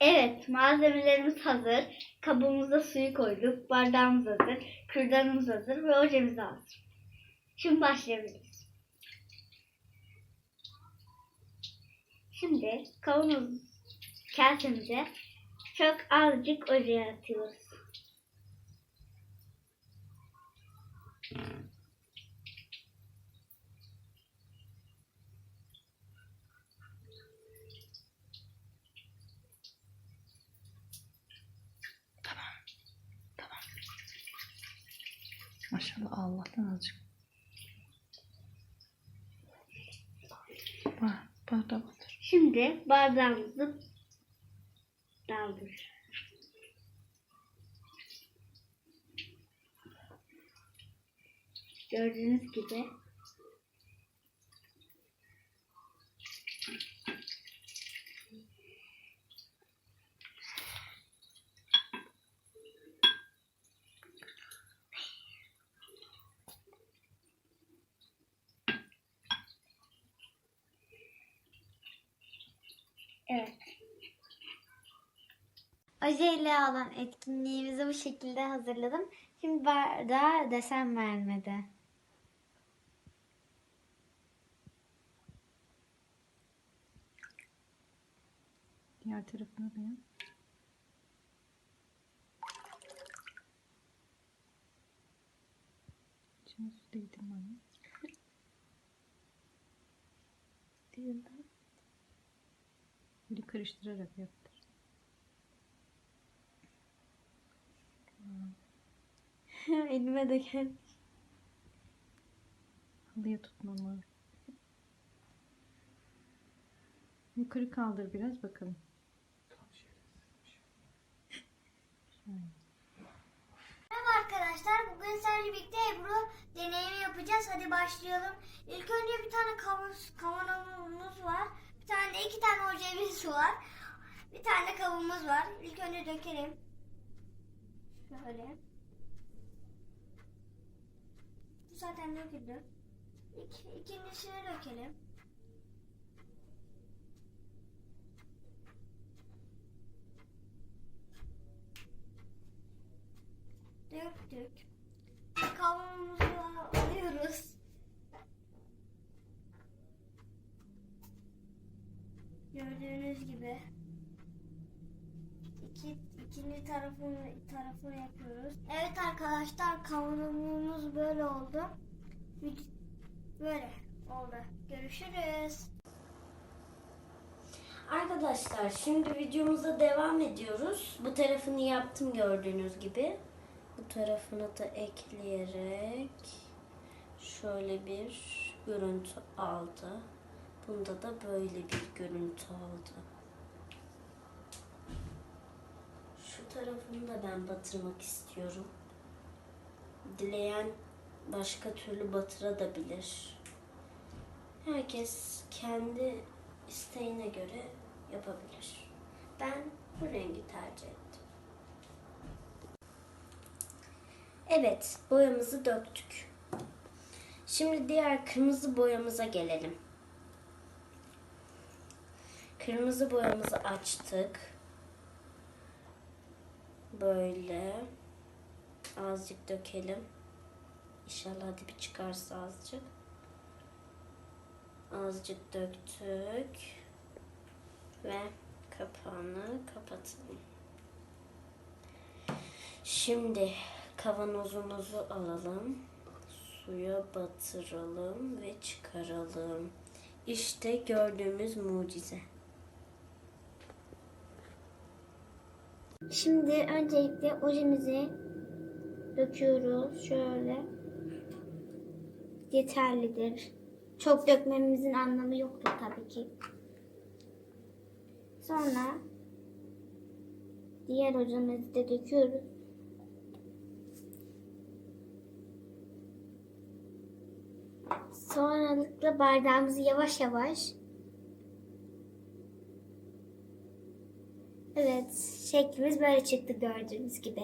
Evet, malzemelerimiz hazır. Kabımıza suyu koyduk. Bardağımız hazır. Kürdanımız hazır ve ojemiz hazır. Şimdi başlayabiliriz. Şimdi kavanoz kasemize çok azıcık oje atıyoruz. Maşallah Allah'tan azıcık. Bak, bardağa batır. Şimdi bardağımızı daldır. Gördüğünüz gibi evet. Oje ile olan etkinliğimizi bu şekilde hazırladım. Şimdi bardağa desen vermedi. Diğer tarafına da yap. İçine su değdirme anne. Diğerinden. Böyle karıştırarak yaptır. Elime de geldi. Halıya tutmam. Yukarı kaldır biraz bakalım. Merhaba arkadaşlar. Bugün sizlerle birlikte Ebru deneyimi yapacağız. Hadi başlayalım. İlk önce bir tane kavanoz, kavanozumuz var. Bir tane de iki tane ojemiz var. Bir tane de kabımız var. İlk önce dökelim. Şöyle. Bu zaten döküldü. İk, ikincisini dökelim. Döktük. Kavanozumuzu alıyoruz. Gördüğünüz gibi iki, ikinci tarafını tarafını yapıyoruz. Evet arkadaşlar kavanozumuz böyle oldu. Böyle oldu. Görüşürüz. Arkadaşlar şimdi videomuza devam ediyoruz. Bu tarafını yaptım gördüğünüz gibi. Bu tarafını da ekleyerek şöyle bir görüntü aldı. Bunda da böyle bir görüntü aldı. Tarafını da ben batırmak istiyorum. Dileyen başka türlü batırabilir. Herkes kendi isteğine göre yapabilir. Ben bu rengi tercih ettim. Evet, boyamızı döktük. Şimdi diğer kırmızı boyamıza gelelim. Kırmızı boyamızı açtık. Böyle azıcık dökelim. İnşallah hadi bir çıkarsa azıcık. Azıcık döktük. Ve kapağını kapatalım. Şimdi kavanozumuzu alalım. Suya batıralım ve çıkaralım. İşte gördüğümüz mucize. Şimdi öncelikle ojemizi döküyoruz. Şöyle. Yeterlidir. Çok dökmemizin anlamı yoktur tabii ki. Sonra diğer ojemizi de döküyoruz. Sonralıkla bardağımızı yavaş yavaş Evet, şeklimiz böyle çıktı gördüğünüz gibi.